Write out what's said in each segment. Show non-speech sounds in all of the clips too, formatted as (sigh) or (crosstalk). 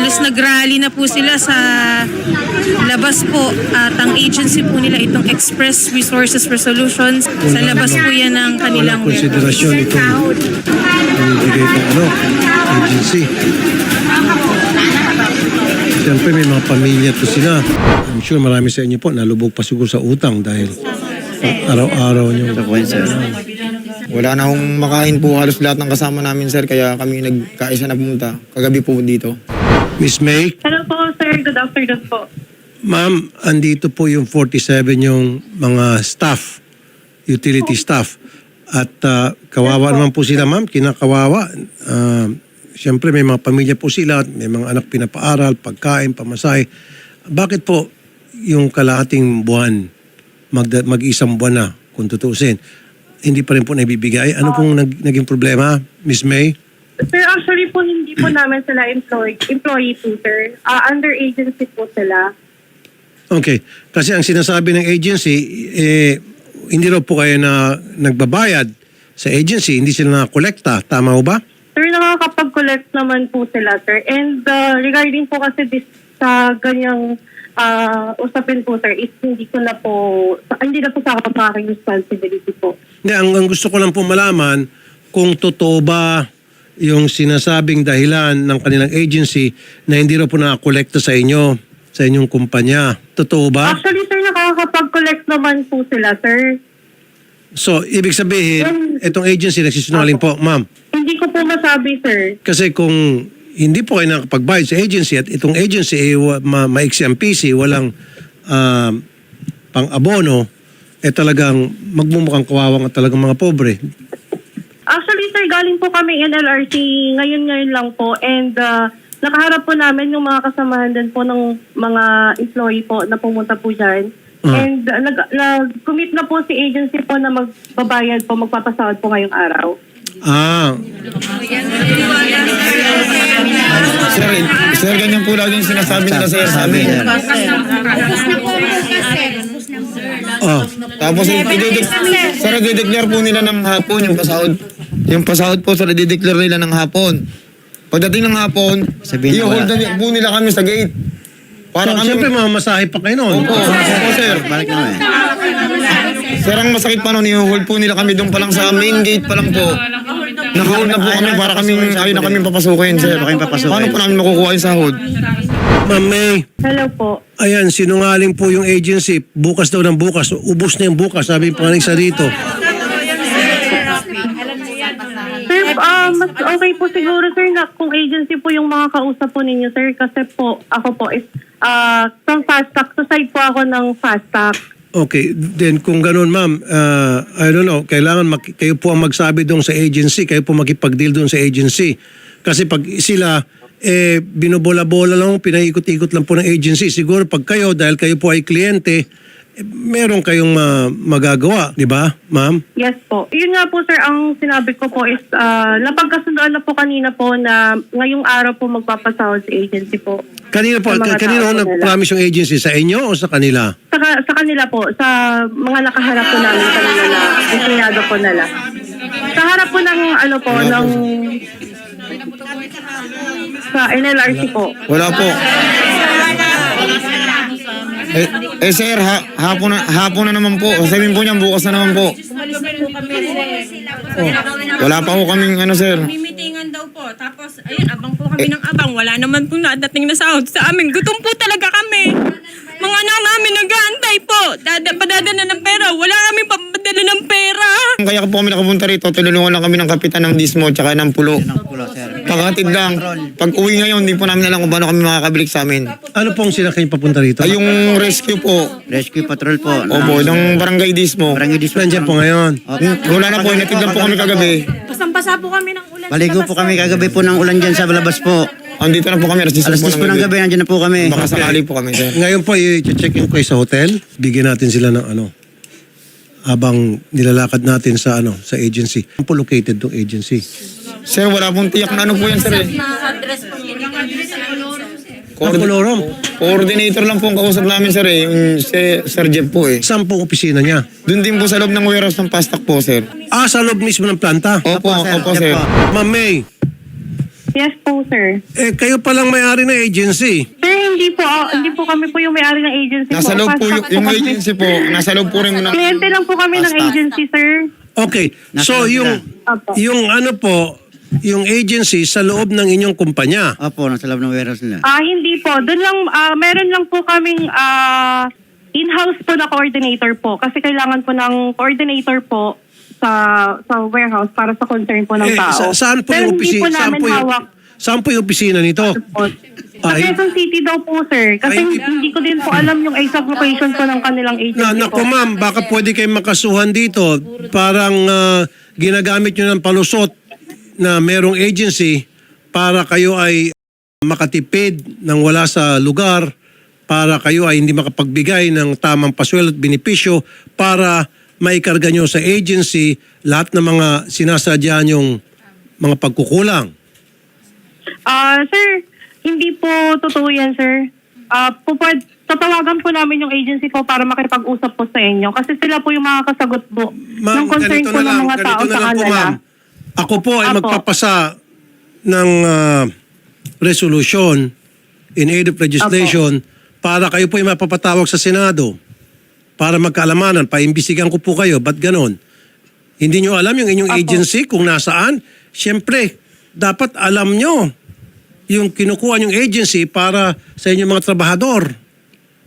halos nag-rally na po sila sa labas po at ang agency po nila itong Express Resources Resolutions sa labas po yan ng kanilang konsiderasyon itong binibigay ng ano, agency. Siyempre may mga pamilya to sila. I'm sure marami sa inyo po nalubog pa siguro sa utang dahil araw-araw nyo. Wala na akong makain po halos lahat ng kasama namin sir kaya kami nagkaisa na pumunta kagabi po dito. Miss May, Hello po, sir. Good afternoon po. ma'am, andito po yung 47 yung mga staff, utility staff. At ah, kawawa naman po sila, ma'am, kinakawawa. Ah, Siyempre may mga pamilya po sila, at may mga anak pinapaaral, pagkain, pamasahe. Bakit po yung kalahating buwan, magda- mag-isang buwan na, kung tutuusin, hindi pa rin po naibibigay? Ano pong nag- naging problema, Miss May? Sir, actually po, hindi po namin sila employee, employee po, sir. Ah, under agency po sila. Okay. Kasi ang sinasabi ng agency, eh, hindi raw po kayo na nagbabayad sa agency, hindi sila nakakolekta. Tama ho ba? Sir, nakakapag-collect naman po sila, sir. And uh, regarding po kasi this, sa ganyang ah, usapin po, sir, is hindi ko na po, hindi na po sa aking responsibility po. Hindi, ang, ang gusto ko lang po malaman kung totoo ba yung sinasabing dahilan ng kanilang agency na hindi raw po nakakolekta sa inyo, sa inyong kumpanya. Totoo ba? Actually, sir, nakakapag-collect naman po sila, sir. So, ibig sabihin, itong agency nagsisinungaling po, ma'am. Hindi ko po masabi, sir. Kasi kung hindi po kayo nakapagbayad sa agency at itong agency eh, wa- ma maiksi ang PC, walang ah, pang-abono, eh talagang magmumukhang kawawang at talagang mga pobre. Actually, sir, galing po kami NLRC ngayon-ngayon lang po and uh, nakaharap po namin yung mga kasamahan din po ng mga employee po na pumunta po dyan. Ah. And uh, nag, nag-commit na po si agency po na magbabayad po, magpapasahod po ngayong araw. Ah, Sir, sir ganyan po lagi yung sinasabi nila sir sa amin. oh, Tapos i-de- sir, i-declare po nila ng hapon yung pasahod. Yung pasahod po, sir, i-declare nila ng hapon. Pagdating ng hapon, Sabihin i-hold na po nila kami sa gate. Para so, kami... siyempre mamasahe pa kayo noon. Opo, opo, sir. Balik na eh. Sir, ang masakit pa nun, i-hold po nila kami doon pa lang sa main gate pa lang po. Naka-hold na po kami para kami, ayaw na kami papasukin, sir. Ayaw kayong papasukin. Paano po namin makukuha yung sahod? Ma'am May, Hello po. ayan, sinungaling po yung agency. Bukas daw ng bukas. Ubus na yung bukas. Sabi pa ng isa dito. Sir, ah, mas okay po siguro, sir, na kung agency po yung mga kausap po ninyo, sir, kasi po, ako po is ah from fast track, to side po ako ng fast track. Okay, then kung ganun ma'am, uh, I don't know, kailangan kayo po ang magsabi doon sa agency, kayo po makipag-deal doon sa agency. Kasi pag sila, eh, binobola-bola lang, pinaikot-ikot lang po ng agency. Siguro pag kayo, dahil kayo po ay kliyente, meron kayong ma- magagawa, di ba, ma'am? Yes po. Yun nga po, sir, ang sinabi ko po is ah napagkasundoan na po kanina po na ngayong araw po magpapasahod sa agency po. Kanina po, Sa mga kanina ho po nag-promise yung agency, sa inyo o sa kanila? Sa, ka- sa kanila po, sa mga nakaharap po namin kanina na empleyado po nila. Sa harap po ng ano po, ng sa NLRC po. Wala po. Eh, eh sir, ha, hapon, na, hapon na naman po. Sabihin po niya, bukas na naman po. Oh, wala pa po kaming ano sir. Mimitingan daw po. Tapos, ayun, abang po kami ng abang. Wala naman po nadating na sahod sa amin. Gutom po talaga kami. Mga anak namin nag-aantay po. Dada, padadala ng pera. Wala kami papadala ng pera. Kaya po kami nakapunta rito, tulungan lang kami ng kapitan ng Dismo tsaka ng Pulo. Pulo, sir. Lang. Pag uwi ngayon, hindi po namin alam kung paano kami makakabilik sa amin. Ano pong sila kayo papunta rito? Ay, yung rescue po, Rescue patrol po. opo, ng barangay Dismo. Barangay Dispatch. Nandiyan po ngayon. Wala na po, inatid lang po kami kagabi. Basang-basa po kami ng ulan. Maligo po kami kagabi po ng ulan dyan sa labas po. Andito na po kami, alas 10 Alas po 10 po ng gabi, nandiyan na po kami. Baka sakali po kami, sir. Ngayon po, i-check in ko kayo sa hotel. Bigyan natin sila ng ano, habang nilalakad natin sa ano sa agency. Saan po located tong agency? Sir, wala pong tiyak na ano po yan, sir. eh. Kapolorom. Coordinator lang po ang kausap namin, sir. Eh. Yung si Sir Jeff po eh. Saan po opisina niya? Doon din po sa loob ng warehouse ng Pastak po, sir. Ah, sa loob mismo ng planta. Opo, Opo, sir. opo, Jeff sir. po. Ma'am May, Yes po, sir. Eh, kayo palang may-ari ng agency. Sir, hindi po, ah, hindi po kami po yung may-ari ng agency Nasa po. loob po yung, yung agency po, nasa loob po rin ng... Kliyente lang po kami ng Basta. agency, sir. Okay. So, Nasa yung, Opo. yung ano po, yung agency sa loob ng inyong kumpanya. Opo, nasa loob ng warehouse nila. Ah, hindi po. Doon lang, ah, meron lang po kaming ah, in-house po na coordinator po. Kasi kailangan po ng coordinator po sa sa warehouse para sa concern po ng Eh, tao. sa- saan po Pero yung hindi opisina? po Saan namin po yung, hawak saan po yung opisina nito? po. Sa Ah, Quezon City daw po, sir. Kasi Ay, hindi- ko din po alam yung exact location po ng kanilang agency Na, naku po. ma'am, baka pwede kayong makasuhan dito. Parang ah, ginagamit nyo ng palusot na merong agency para kayo ay makatipid ng wala sa lugar, para kayo ay hindi makapagbigay ng tamang paswelo at benepisyo, para maikarga nyo sa agency lahat ng mga sinasadya nyong mga pagkukulang. Ah, sir, hindi po totoo yan, sir. Ah, po, pwed- tatawagan po namin yung agency po para makipag-usap po sa inyo. Kasi sila po yung makakasagot po ng concern ganito po ng lang, mga tao ganito na sa lang po, kanila. ma'am. Ako po ay Apo. magpapasa ng ah, resolution in aid of legislation para kayo po ay mapapatawag sa Senado para magkaalamanan. Paimbisigan ko po kayo. Ba't ganon? Hindi nyo alam yung inyong Apo. agency kung nasaan? Siyempre, dapat alam nyo yung kinukuha yung agency para sa inyong mga trabahador.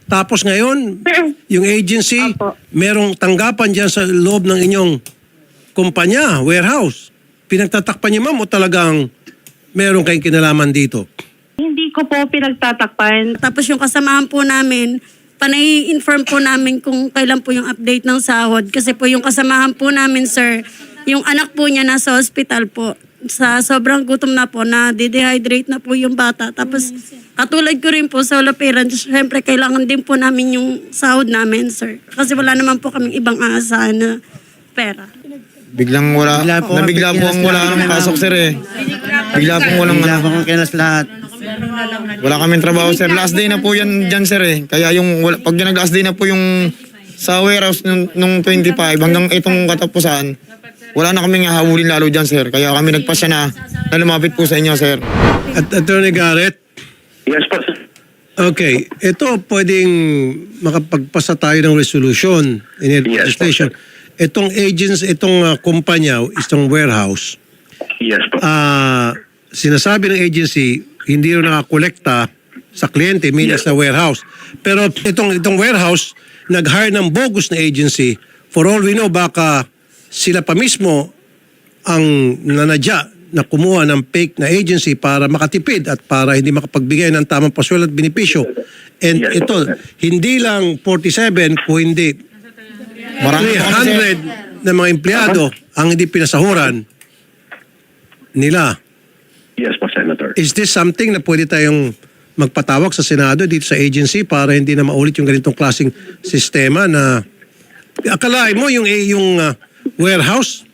Tapos ngayon, yung agency, Apo. merong tanggapan dyan sa loob ng inyong kumpanya, warehouse. Pinagtatakpan niyo ma'am o talagang meron kayong kinalaman dito? hindi ko po pinagtatakpan. Tapos yung kasamahan po namin, panay-inform po namin kung kailan po yung update ng sahod. Kasi po yung kasamahan po namin, sir, yung anak po niya nasa hospital po. Sa sobrang gutom na po, na dehydrate na po yung bata. Tapos katulad ko rin po, solo parent, syempre kailangan din po namin yung sahod namin, sir. Kasi wala naman po kaming ibang aasahan na pera. Biglang wala, Bigla po, nabigla po ang wala ng po. pasok sir eh. Bigla po walang Wala ano. po kong kinas lahat. Wala kaming trabaho sir. Last day na po yan dyan sir eh. Kaya yung, wala, pag nag last day na po yung sa warehouse nung, nung 25 hanggang itong katapusan, wala na kaming hahabulin lalo dyan sir. Kaya kami nagpasya na na lumapit po sa inyo sir. At Attorney Garrett, Yes po. sir. okay, ito pwedeng makapagpasa tayo ng resolution in of Yes, legislation. Itong agents, itong uh, kumpanya, itong warehouse, Yes po. ah sinasabi ng agency, hindi rin nakakolekta sa kliyente, meaning Yes. sa warehouse. Pero itong, itong warehouse, nag-hire ng bogus na agency. For all we know, baka sila pa mismo ang nanadya na kumuha ng fake na agency para makatipid at para hindi makapagbigay ng tamang paswelo at benepisyo. And Yes, ito, hindi lang 47 kung hindi Marami po kami sir. 300 na mga empleyado ang hindi pinasahuran nila. Yes po, Senator. Is this something na pwede tayong magpatawag sa Senado dito sa agency para hindi na maulit yung ganitong klaseng sistema na akalain mo yung yung uh, warehouse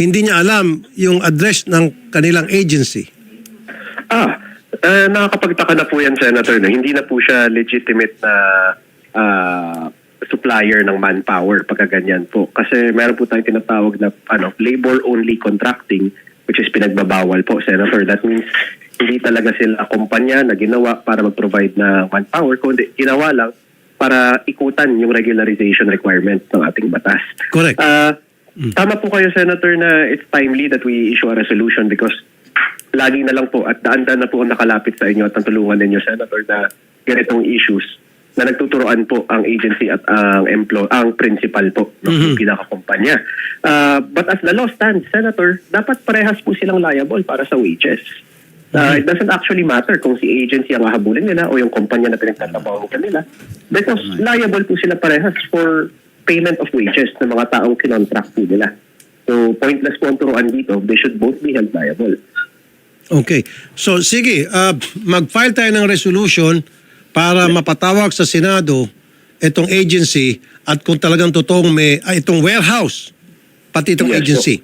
hindi niya alam yung address ng kanilang agency. Ah, eh, nakakapagtaka na po yan, Senator, na hindi na po siya legitimate na ah, supplier ng manpower pagka ganyan po. Kasi meron po tayong tinatawag na ano, labor-only contracting which is pinagbabawal po, Senator. That means hindi talaga sila kumpanya na ginawa para mag-provide na manpower, kundi ginawa lang para ikutan yung regularization requirement ng ating batas. Correct. Ah, Tama po kayo, Senator, na it's timely that we issue a resolution because lagi na lang po at daan-daan na po ang nakalapit sa inyo at natulungan ninyo, Senator, na ganitong issues na nagtuturoan po ang agency at ang employ ang principal po ng pinakakumpanya. Uh, but as the law stands, Senator, dapat parehas po silang liable para sa wages. Uh, It doesn't actually matter kung si agency ang hahabulin nila o yung kumpanya na pinagtatrabaho nila. Because liable po sila parehas for payment of wages ng mga taong kinontract po nila. So, pointless po ang turuan dito. They should both be held liable. Okay. So sige, uh, mag-file tayo ng resolution para mapatawag sa Senado itong agency at kung talagang totoong may ay, itong warehouse pati itong Yes, agency.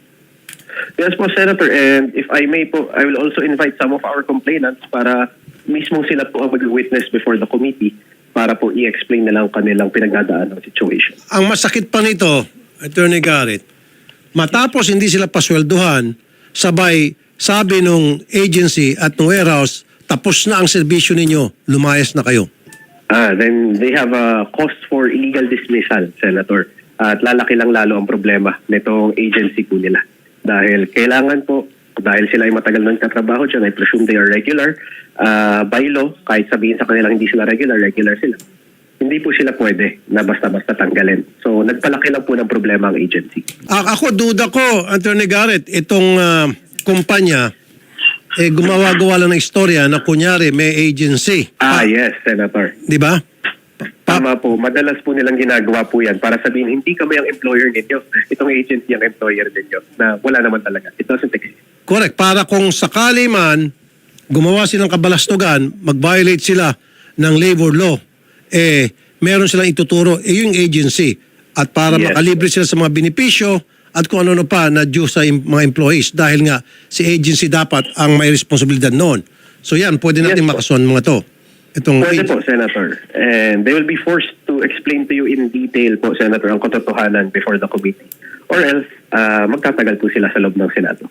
Yes po, Senator. And if I may po, I will also invite some of our complainants para mismo sila po ang mag-witness before the committee para po i-explain na lang kanilang pinagdadaan ng situation. Ang masakit pa nito, Attorney Garrett, matapos hindi sila pasweldohan, sabay sabi nung agency at nung warehouse, tapos na ang serbisyo ninyo, lumayas na kayo. Ah, then they have a cost for illegal dismissal, Senator. At lalaki lang lalo ang problema nitong agency po nila. Dahil kailangan po, dahil sila ay matagal nang katrabaho dyan, I presume they are regular. Ah, by law, kahit sabihin sa kanila hindi sila regular, regular sila. Hindi po sila pwede na basta-basta tanggalin. So, nagpalaki lang po ng problema ang agency. A- ako, duda ko, Attorney Garrett, itong ah, kumpanya, eh, gumawa-gawa lang ng istorya na kunyari may agency. Ah, yes, Senator. Di ba? Tama po. Madalas po nilang ginagawa po yan para sabihin, hindi kami ang employer ninyo. Itong agency ang employer ninyo na wala naman talaga. It doesn't exist. Correct. Para kung sakali man gumawa silang kabalastugan, mag-violate sila ng labor law, eh, meron silang ituturo, eh, yung agency. At para Yes. makalibre sila sa mga benepisyo at kung ano-ano pa na due sa im- mga employees dahil nga si agency dapat ang may responsibilidad noon. So yan, pwede natin Yes, makasuhan mga to. Itong Pwede po, Senator. And they will be forced to explain to you in detail po, Senator, ang katotohanan before the committee. Or else, ah, magtatagal po sila sa loob ng Senado.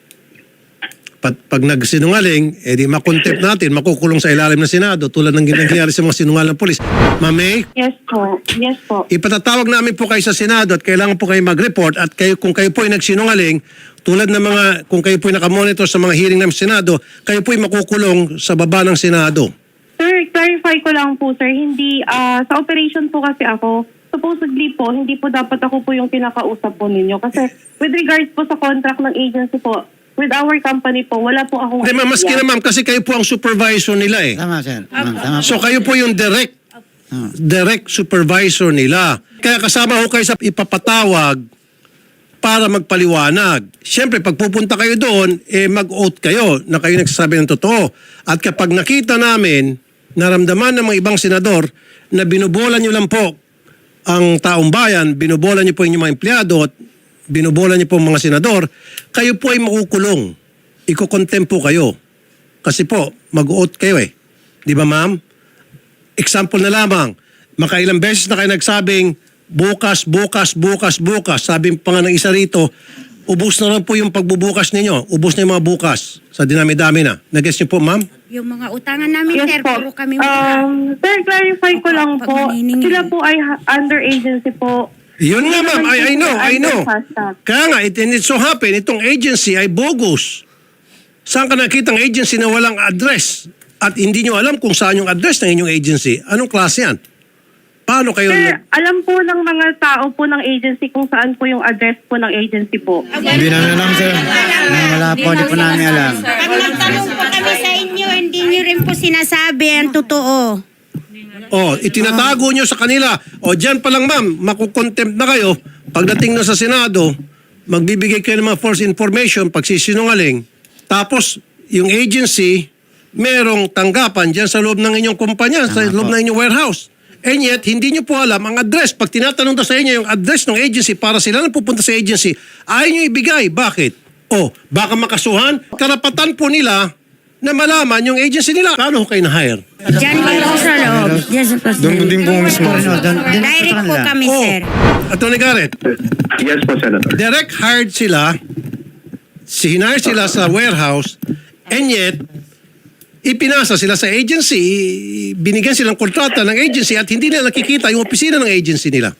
Pag, pag nagsinungaling, eh di makontempt natin, makukulong sa ilalim ng Senado tulad ng ginagawa sa mga sinungaling ng polis. Ma'am May, Yes po. Yes po. Ipatatawag namin po kayo sa Senado at kailangan po kayo mag-report at kayo, kung kayo po ay nagsinungaling, tulad ng mga, kung kayo po ay nakamonitor sa mga hearing ng Senado, kayo po ay makukulong sa baba ng Senado. Sir, clarify ko lang po, sir. Hindi, ah, sa operation po kasi ako, supposedly po, hindi po dapat ako po yung pinakausap po ninyo. Kasi with regards po sa contract ng agency po, with our company po, wala po akong Hindi ma'am, maski idea. na ma'am, kasi kayo po ang supervisor nila eh. Tama, sir. Tama, tama po. So kayo po yung direct, direct supervisor nila. Kaya kasama ko kayo sa ipapatawag para magpaliwanag. Siyempre, pag pupunta kayo doon, eh mag-oath kayo na kayo nagsasabi ng totoo. At kapag nakita namin, naramdaman ng mga ibang senador na binubola nyo lang po ang taong bayan, binubola nyo po yung mga empleyado at binubola nyo po mga senador, kayo po ay makukulong. Iko-contempt po kayo. Kasi po, mag-oath kayo eh. Di ba ma'am? Example na lamang, makailang beses na kayo nagsabing, bukas, bukas, bukas, bukas. Sabi pa nga ng isa rito, ubus na lang po yung pagbubukas ninyo. Ubus na yung mga bukas. Sa dinami-dami na. Nag-guess niyo po, ma'am? Yung mga utangan namin, Yes sir, po. puro kami wala. Um, sir, clarify ko lang pag po. maniningil. Sila po ay ha- under agency po. Yun nga, ma'am. I, I know, I know. Kaya nga, it, and it so happen, itong agency ay bogus. Saan ka nakita ng agency na walang address? At hindi nyo alam kung saan yung address ng inyong agency. Anong klase yan? Paano kayo... Sir, nag- alam po ng mga tao po ng agency kung saan po yung address po ng agency po. Hindi namin alam, sir. Ah, Wala po, di po namin alam. Pag nagtanong po kami sa inyo, hindi niyo rin po sinasabi ang totoo. Oh, itinatago nyo sa kanila. O dyan pa lang ma'am, makukontempt na kayo. Pagdating na sa Senado, magbibigay kayo ng mga false information, pagsisinungaling. Tapos, yung agency, merong tanggapan dyan sa loob ng inyong kumpanya, sa loob ng inyong warehouse. And yet, hindi nyo po alam ang address. Pag tinatanong daw sa inyo yung address ng agency para sila na pupunta sa agency, ayaw nyo ibigay. Bakit? O, baka makasuhan. Karapatan po nila na malaman yung agency nila. Paano kayo na-hire? Diyan po sa loob. Diyan sa Doon din po mismo. Ano, doon- din po sa Direct po kami, Oh, sir. Attorney Garrett, Yes po, Senator. direct hired sila, si hinire sila sa warehouse, and yet, ipinasa sila sa agency, binigyan silang kontrata ng agency at hindi nila nakikita yung opisina ng agency nila.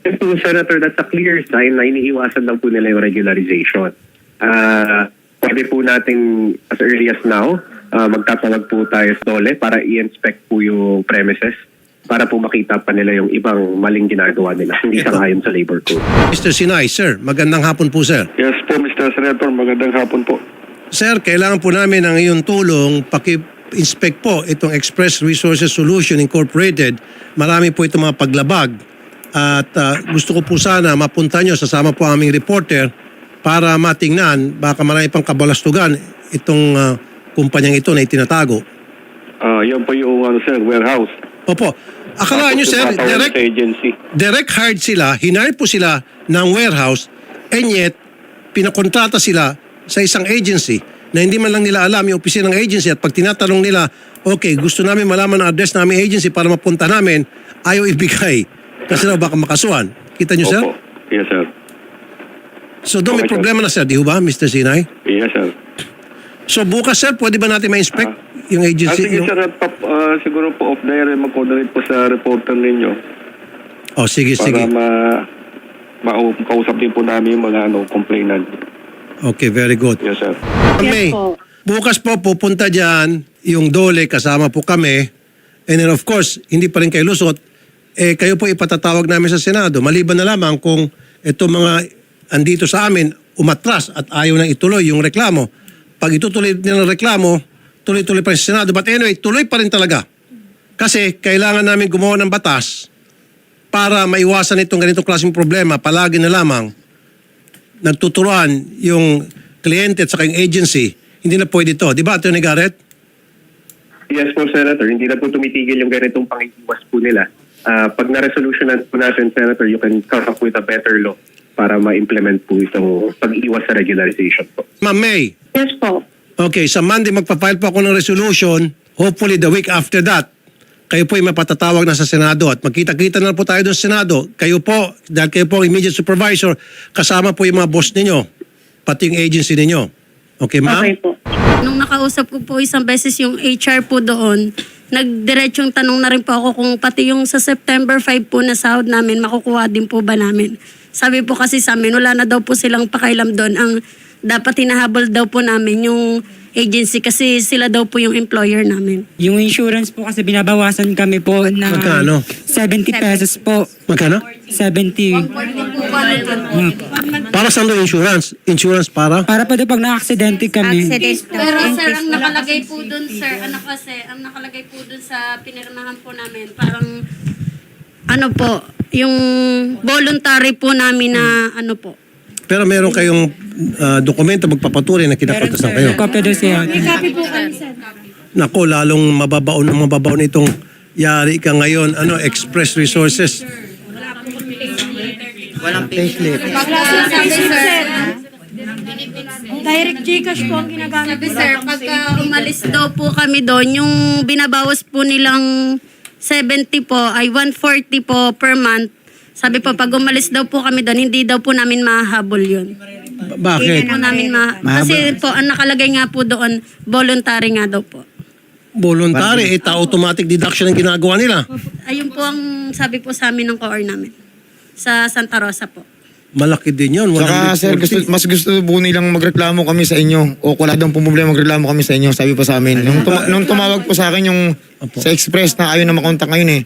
Po, Senator, that's a clear sign na iniiwasan lang po nila yung regularization. Ah, pwede po nating as early as now, ah, magtatawag po tayo sa DOLE para i-inspect po yung premises para po makita pa nila yung ibang maling ginagawa nila, hindi Ito. sangayon sa labor code. Mr. Sinay, sir, magandang hapon po, sir. Yes po, Mr. Senator. Magandang hapon po. Sir, kailangan po namin ng iyong tulong paki-inspect po itong Express Resources Solution Incorporated. Marami po itong mga paglabag. At ah, gusto ko po sana mapunta nyo, sasama po ang aming reporter para matingnan, baka marami pang kabalastugan itong ah, kumpanyang ito na itinatago. Ah, yan po yung ano, sir, warehouse. Opo, akala nyo sir, Tumatawag direct, sa agency. direct hired sila, hinire po sila ng warehouse, and yet, pinakontrata sila sa isang agency na hindi man lang nila alam yung opisina ng agency at pag tinatanong nila, okay, gusto namin malaman ang address ng aming agency para mapunta namin, ayaw ibigay. Kasi raw baka makasuhan. Kita nyo, sir? Opo. Yes, sir. So doon may Okay, sir. problema na, sir. Di ho ba, Mr. Sinay? Yes, sir. So bukas sir, pwede ba natin ma-inspect yung Ah, agency? sige yung- sir, at pap- ah, siguro po off the air, mag-coordinate po sa reporter ninyo Oh, sige, para sige. ma makausap din po namin yung mga ano, complainant. Okay, very good. Yes, sir. May, po. bukas po pupunta dyan yung Dole, kasama po kami. And then of course, hindi pa rin kayo lusot. Eh, kayo po ipatatawag namin sa Senado. Maliban na lamang kung ito mga andito sa amin umatras at ayaw nang ituloy yung reklamo. Pag itutuloy nila ang reklamo, tuloy-tuloy pa rin sa Senado. But anyway, tuloy pa rin talaga. Kasi kailangan namin gumawa ng batas para maiwasan itong ganitong klaseng problema. Palagi na lamang nagtuturuan yung kliyente at saka yung agency, hindi na pwede to. Di ba, Atty. Garrett? Yes po, Senator. Hindi na po tumitigil yung ganitong pangiiwas po nila. Ah, pag na-resolutionan po natin, Senator, you can come up with a better law para ma-implement po itong pag-iwas sa regularization po. Ma'am May, Yes po. okay, sa Monday magpa-file po ako ng resolution. Hopefully the week after that, kayo po ay mapatatawag na sa Senado at magkita-kita na po tayo doon sa Senado. Kayo po, dahil kayo po ang immediate supervisor, kasama po yung mga boss ninyo, pati yung agency ninyo. Okay, ma'am? Okay po. Nung nakausap ko po isang beses yung HR po doon, nagdiretsyong tanong na rin po ako kung pati yung sa September 5 po na sahod namin, makukuha din po ba namin. Sabi po kasi sa amin, wala na daw po silang pakailam doon. Ang dapat hinahabol daw po namin yung agency kasi sila daw po yung employer namin. Yung insurance po kasi binabawasan kami po na Magkano? 70 pesos po. Magkano? 70. Hmm. Para saan yung insurance? Insurance para? Para doon pag na-aksidente kami. Pero sir, ang nakalagay po dun, sir, ano kasi, ang nakalagay po dun sa pinirmahan po namin, parang, ano po, yung voluntary po namin na, ano po. Pero meron kayong ah, dokumento magpapatunay na kinakaltasan kayo. Kopya doon siya. Nako, lalong mababaon ang mababaon itong yari ka ngayon. Ano, Express Resources. Walang payslip. Direct Gcash po ang ginagamit Sabi sir, pagka umalis daw po kami doon, yung binabawas po nilang 70 po ay 140 po per month. Sabi po, pag umalis daw po kami doon, hindi daw po namin mahahabol yun. Ba- Bakit? Hindi po namin ma- Mahabol. Kasi po, ang nakalagay nga po doon, voluntary nga daw po. Voluntary, ito automatic deduction ang ginagawa nila. Ayun po ang sabi po sa amin ng core namin. Sa Santa Rosa po. Malaki din yun. Saka sir, 140. gusto, mas gusto po nilang magreklamo kami sa inyo. O wala daw pong problema magreklamo kami sa inyo, sabi pa sa amin. Nung, tuma- nung tumawag po sa akin yung sa Express na ayaw na makontak ngayon eh.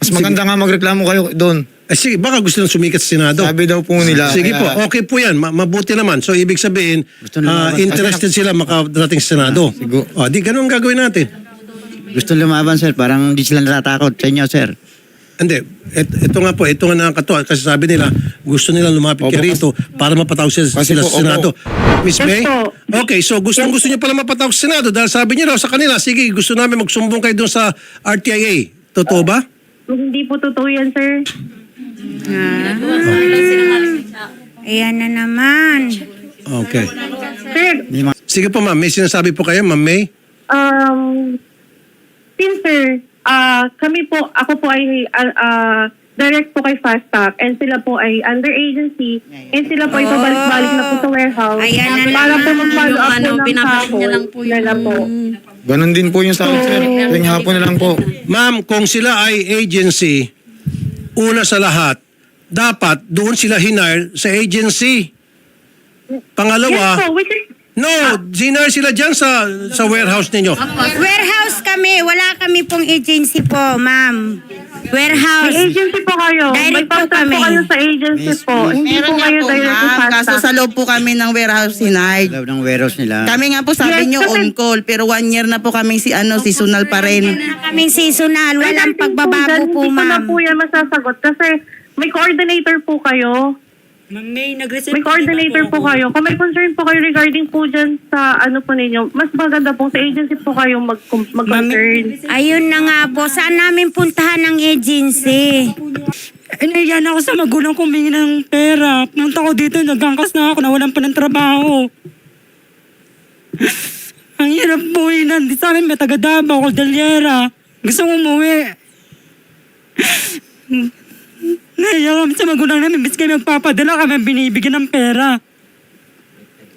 Mas maganda nga magreklamo kayo doon. Eh, sige, baka gusto nang sumikat sa Senado. Sabi daw po nila. Sige po, kaya- okay po yan. Ma- mabuti naman. So, ibig sabihin, Gusto ah, interested sila makadating sa Senado. Sigo. O, di ganun ang gagawin natin. Gusto lumaban, sir. Parang hindi sila natatakot sa inyo, sir. Hindi, et, ito nga po, ito nga nakakatuwa. Kasi sabi nila, gusto nila lumapit Opo, kay rito para mapatawag sila, Kasi sila po, sa Senado. Miss Yes May? po. Okay, so gustong gusto niyo pala mapatawag sa Senado dahil sabi niyo raw sa kanila, sige, gusto namin magsumbong kayo doon sa RTIA. Totoo ba? Hindi po totoo yan, sir. Ayan na naman. Okay. Sir, Sige po ma'am, may sinasabi po kayo, ma'am May? Um, since sir, ah kami po, ako po ay ah, ah, direct po kay Fast Track and sila po ay under agency and sila po ay pabalik-balik na po sa warehouse Ayan na para po naman. mag-follow up Yung po ano, ng binabalik niya sahod lang po yung- nila po. Ganon din po yung sa akin, sir. Tuwing hapon na lang po. Ma'am, kung sila ay agency, una sa lahat, dapat doon sila hinire sa agency. Pangalawa, Yes po, which is, no, hinire sila dyan sa, sa warehouse ninyo. Warehouse kami. Wala kami pong agency po, ma'am. may Warehouse. agency po kayo. Direct may po kami. po kayo sa agency po. Hindi po kayo direct sa Fast kaso sa loob po kami ng warehouse hinay. Loob ng warehouse nila. Kami nga po sabi Yes, nyo kasi- on call, pero one year na po kami si ano, seasonal pa rin. Kaming seasonal. Walang pagbabago po, Hindi ko na ma'am. po yan masasagot kasi may coordinator po kayo. Ma'am May, nag-resign May coordinator po kayo. Kung may concern po kayo regarding po dyan sa ano po ninyo, mas maganda po sa agency po kayo mag- mag-concern. Ayun na nga po. Saan namin puntahan ng agency? Eh, nahiyan ako sa magulang ko humingi ng pera. Punta ko dito, nagangkas na ako, nawalan pa ng trabaho. Ang hirap po yun. Nandito sa amin, may taga Davao, Cordillera. Gusto ko umuwi. Nahiya kami sa magulang namin. Bis kayo magpapadala kami, binibigyan ng pera.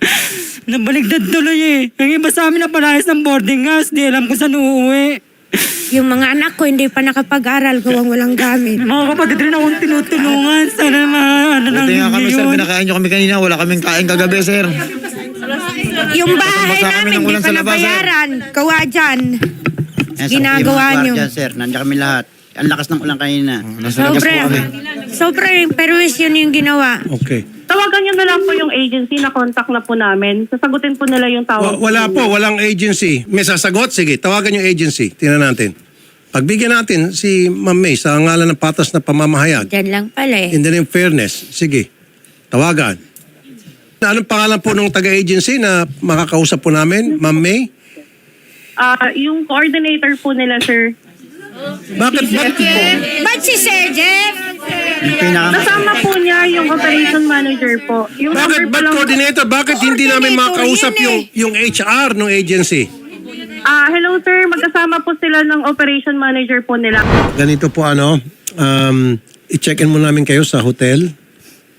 (laughs) Nabaligtad tuloy eh. Yung iba sa amin na palayas ng boarding house, di alam kung saan uuwi. Yung mga anak ko hindi pa nakapag-aral gawang walang gamit. Mga kapatid rin akong tinutulungan. Sana ma, ano lang Buti nga kami sir, yun. pinakain nyo kami kanina. Wala kaming kain kagabi sir. Yung bahay kami namin, hindi ulan pa sa labas, sir. nabayaran. Kawa dyan. Yan, sa- Ginagawa mga nyo. sir. Nandiyan kami lahat. Ang lakas ng ulan kanina. Nasa labas po Sobre, kami. sobre perwisyon yung ginawa. Okay. Tawagan nyo na lang po yung agency na contact na po namin. Sasagutin po nila yung tawag. Wa- wala po, walang agency. May sasagot? Sige, tawagan yung agency. Tingnan natin. Pagbigyan natin si Ma'am May sa ngalan ng patas na pamamahayag. Dyan lang pala eh. In the name of fairness. Sige, tawagan. Anong pangalan po ng taga-agency na makakausap po namin, Ma'am May? Ah, yung coordinator po nila, sir. Bakit? Bakit? Ba't si Sir Jeff? Kasama po niya yung operation manager po. Yung Bakit? Ba't coordinator? Bakit hindi namin makausap yun yung, eh. yung HR ng agency? Ah, hello sir, magkasama po sila ng operation manager po nila. Ganito po ano, um, i-check-in mo namin kayo sa hotel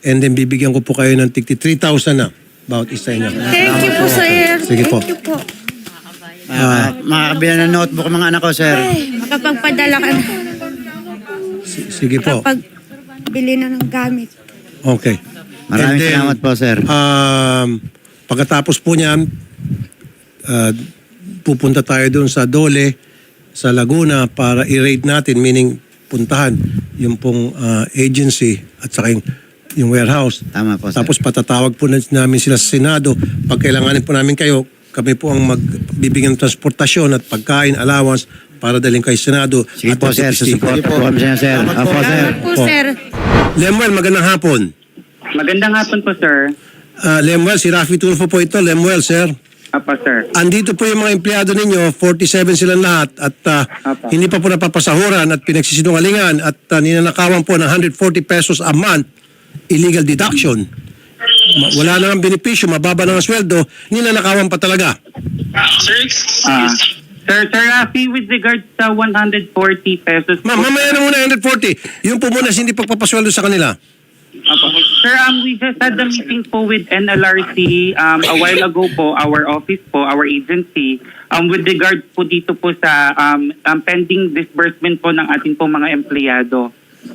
and then bibigyan ko po kayo ng tigti 3,000 na bawat isa inyo. Thank you po, sir. Sige po. Thank you po. Uh, makakabila ng notebook ang mga anak ko, sir. Ay, makapagpadala ka na. S- Sige po. Makapag-bili na ng gamit. Okay. Maraming then, salamat po, sir. Um, pagkatapos po niyan, uh, pupunta tayo doon sa Dole, sa Laguna para i-raid natin, meaning puntahan yung pong uh, agency at saka yung, yung warehouse. Tama po, sir. Tapos patatawag po na- namin sila sa Senado. Pag kailanganin po namin kayo, kami po ang magbibigyan ng transportasyon at pagkain, allowance para dalhin kayo sa Senado. Sige at po, sir. magtitistigo. Susupport po kami sa sir. Salamat po. Opo, sir. Po, Po. sir. Lemuel, magandang hapon. Magandang hapon po, sir. Uh, Lemuel, si Rafi Tulfo po ito. Lemuel, sir. Apa, sir. Andito po yung mga empleyado ninyo, 47 silang lahat at Apa. hindi pa po napapasahuran at pinagsisinungalingan at uh, ninanakawan po ng 140 pesos a month illegal deduction. Wala na ng benepisyo, mababa na ang sweldo, ninanakawan pa talaga. Ah, sir, Sir Rafi, with regards sa 140 pesos Ma mamaya na muna 140. Yung po muna hindi pagpapasweldo sa kanila. Apo. Sir, um, we just had a meeting po with NLRC um, a while ago po, our office po, our agency, um, with regards po dito po sa um, um, pending disbursement po ng ating po mga empleyado.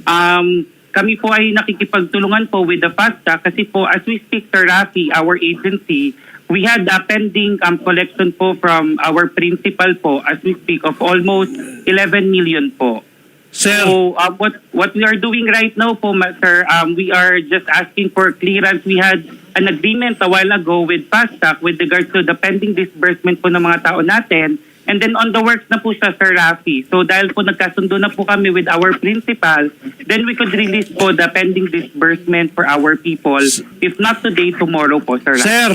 Um, kami po ay nakikipagtulungan po with the FASTA kasi po as we speak, Sir Rafi, our agency, we had a pending um, collection po from our principal po as we speak of almost 11 million po. Sir, So uh, what what we are doing right now po, sir, um, we are just asking for clearance. We had an agreement a while ago with FASTAC with regards to the pending disbursement po ng mga tao natin. And then on the works na po siya, Sir Rafi. So dahil po nagkasundo na po kami with our principal, then we could release po the pending disbursement for our people. If not today, tomorrow po, Sir Rafi. sir,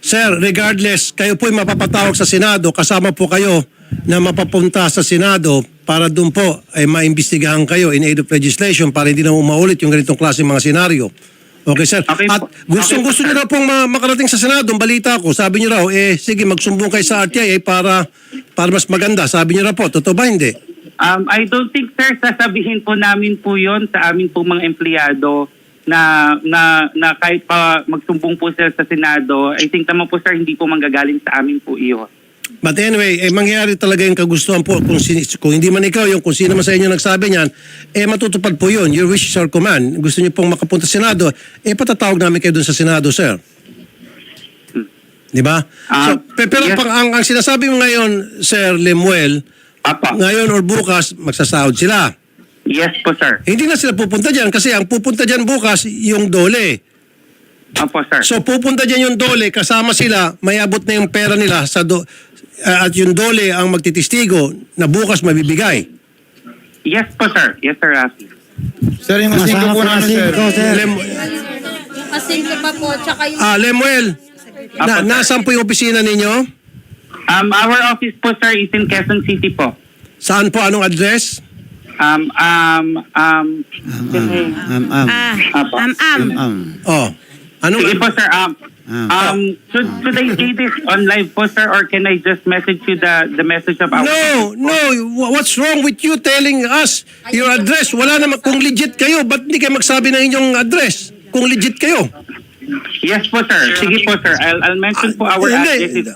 sir, regardless, kayo po'y mapapatawag sa Senado, kasama po kayo na mapapunta sa Senado para doon po ay maimbestigahan kayo in aid of legislation para hindi na umaulit yung ganitong klase mga senaryo. Okay, sir. Okay At po. gustong gusto niyo raw pong ma- makarating sa Senado, ang balita ko, sabi niyo raw, eh, sige, magsumbong kayo sa RTI eh, para, para mas maganda. Sabi niyo raw po, totoo ba hindi? Um, I don't think, sir, sasabihin po namin po yon sa aming po mga empleyado na, na, na kahit pa magsumbong po sila sa Senado, I think naman po, sir, hindi po manggagaling sa amin po iyon. But anyway, eh, mangyayari talaga yung kagustuhan po. Kung, si, kung hindi man ikaw, yung kung sino man sa inyo nagsabi niyan, eh matutupad po yun. Your wish is our command. Gusto niyo pong makapunta sa Senado, eh patatawag namin kayo dun sa Senado, sir. Di ba? Ah, so, pe- pero yes. pang, ang, ang sinasabi mo ngayon, Sir Lemuel, Apa. ngayon or bukas, magsasahod sila. Yes po, sir. Hindi na sila pupunta dyan kasi ang pupunta dyan bukas, yung dole. Opo, sir. So pupunta dyan yung dole, kasama sila, may abot na yung pera nila sa do, ah, at yung dole ang magtitistigo na bukas mabibigay. yes po, sir. Yes, sir, Rafi. Sir, yung asin ko po namin, sir. sir. Lem, Kasi pa po, tsaka yung... ah, Lemuel, na, nasaan po yung opisina ninyo? Um, our office po, sir, is in Quezon City po. Saan po? Anong address? Um, um, um, Um, um, Ah, Apo. am, am. um. Oh. Anong, Sige po, sir. Um. Um, should, should I say this on live po, sir, or can I just message you the, the message of our... No, no. Wha- What's wrong with you telling us your address? Wala naman. Kung legit kayo, ba't hindi kayo magsabi ng inyong address? Kung legit kayo. Yes po, sir. Sige po, sir. I'll, I'll mention po our Ah, hindi. address. It's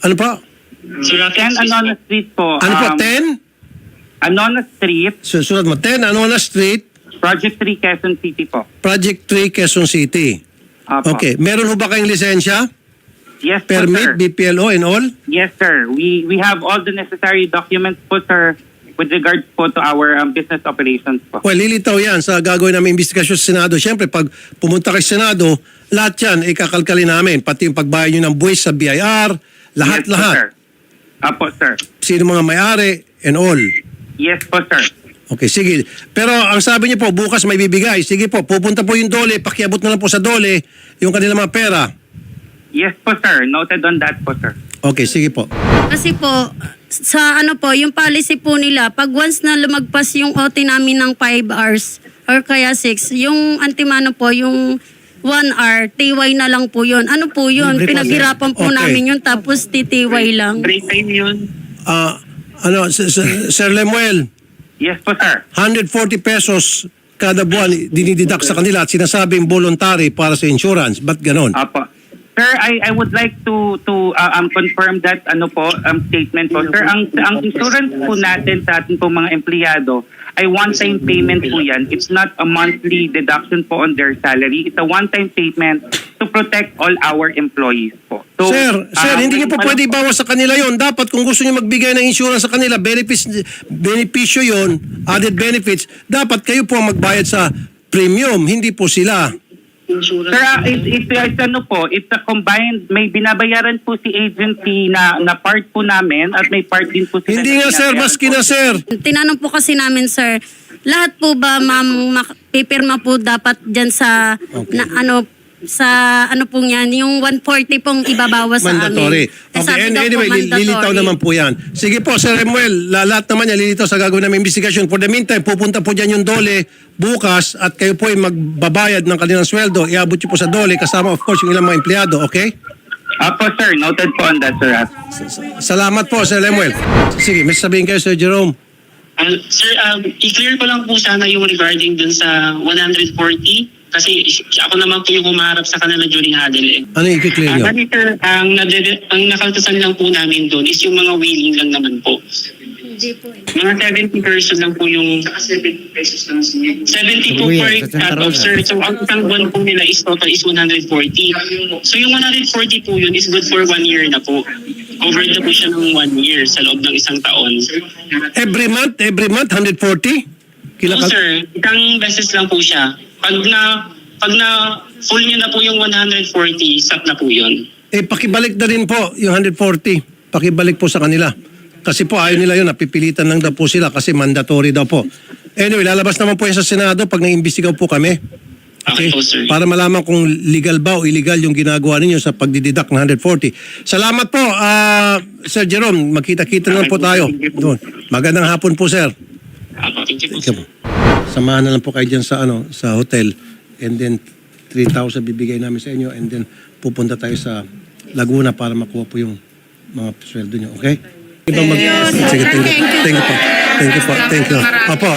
10, Ano po? 10 Anona Street po. Ano po, Um, 10? Anona Street, Susunod mo, 10 Anona Street, Project 3, Quezon City po. Project 3, Quezon City. Apo. Okay, meron ho ba kayong lisensya? Yes po, Permit, sir. BPLO and all? Yes, sir. We we have all the necessary documents po, sir, with regards po to our um, business operations po. Well, lilitaw yan sa gagawin namin investigasyon sa Senado. Siyempre, pag pumunta kay Senado, lahat yan ikakalkali namin. Pati yung pagbayad nyo ng buwis sa BIR, yes, po, sir. lahat-lahat. Apo, sir. Sino mga may-ari and all. Yes po, sir. Okay, sige. Pero ang sabi niyo po, bukas may bibigay. Sige po, pupunta po yung dole, pakiabot na lang po sa dole yung kanilang mga pera. Yes po, sir. Noted on that po, sir. Okay, sige po. Kasi po, sa ano po, yung policy po nila, pag once na lumagpas yung OT namin ng 5 hours or kaya 6, yung antimano po, yung 1 hour, TY na lang po yun. Ano po yun? Libre po, Pinaghirapan po Okay. namin yun, tapos TTY lang. Free time yun. Ah, ano, Sir, Sir- Sir Lemuel, Yes po, sir. 140 pesos kada buwan dinididak sa kanila at sinasabing voluntary para sa insurance. Ba't ganon? Apo. Sir, I I would like to to uh, um confirm that ano po um statement po. Sir, ang ang insurance po natin sa ating po mga empleyado ay one-time payment po yan. It's not a monthly deduction po on their salary. It's a one-time payment to protect all our employees po. So, sir, sir, um, hindi niyo po ano pwede ibawas sa kanila yon. Dapat kung gusto niyo magbigay ng insurance sa kanila, benefits, benepisyo yon, added benefits, dapat kayo po ang magbayad sa premium, hindi po sila. Sir, uh, it, it, it's ano po, it's a combined, may binabayaran po si agency na, na part po namin at may part din po sila. Hindi na nga sir, binabayaran maski po. na sir. Tinanong po kasi namin, sir, lahat po ba, ma'am, mak- pipirma po dapat dyan sa, na, ano, sa ano po yan, yung 140 pong ibabawas sa Mandatory. amin. Eh, Okay, sabi and daw po, anyway, li- mandatory. lilitaw naman po yan. Sige po, Sir Emuel, la- lahat naman yan, lilitaw sa gagawin namin investigation. For the meantime, pupunta po dyan yung dole bukas at kayo po ay magbabayad ng kanilang sweldo. Iabot niyo po sa dole kasama of course yung ilang mga empleyado, okay? Apo sir, noted po on that sir. Salamat po, Sir Lemuel. Sige, may sabihin kayo, Sir Jerome. Ah, sir, um, i-clear ko lang po sana yung regarding dun sa 140 kasi ako naman po yung humarap sa kanila during huddle eh. Ano yung i-clear Ah, nyo? kasi sir, ang, nadede- ang nakaltasan lang po namin doon is yung mga wheeling lang naman po. Mga 70 person lang po yung 70 pesos lang 70 po Kuya, per sa Santa cut-off Rosa. sir. So ang isang buwan po nila is total is 140. So yung 140 po yun is good for one year na po. Over na po siya ng one year sa loob ng isang taon. Every month, every month, 140? No Kilakal- sir, isang beses lang po siya. Pag na pag na full niyo na po yung 140, stop na po yun. Eh, pakibalik na rin po yung 140. Pakibalik po sa kanila. Kasi po ayaw nila yun, napipilitan lang daw po sila kasi mandatory daw po. Anyway, lalabas naman po yan sa Senado pag naimbestigaw po kami. Okay po sir. Para malaman kung legal ba o illegal yung ginagawa ninyo sa pagdididak ng 140. Salamat po, ah, Sir Jerome. Magkita-kita na lang po tayo. Doon. Magandang hapon po, sir. Apo, thank you po. Po. Samahan na lang po kayo dyan sa, ano, sa hotel. And then, 3,000 bibigay namin sa inyo. And then, pupunta tayo sa Laguna para makuha po yung mga sweldo nyo. Okay? Ibang mag- Sige, thank you. Thank you po. Thank you po. Thank you. Opo.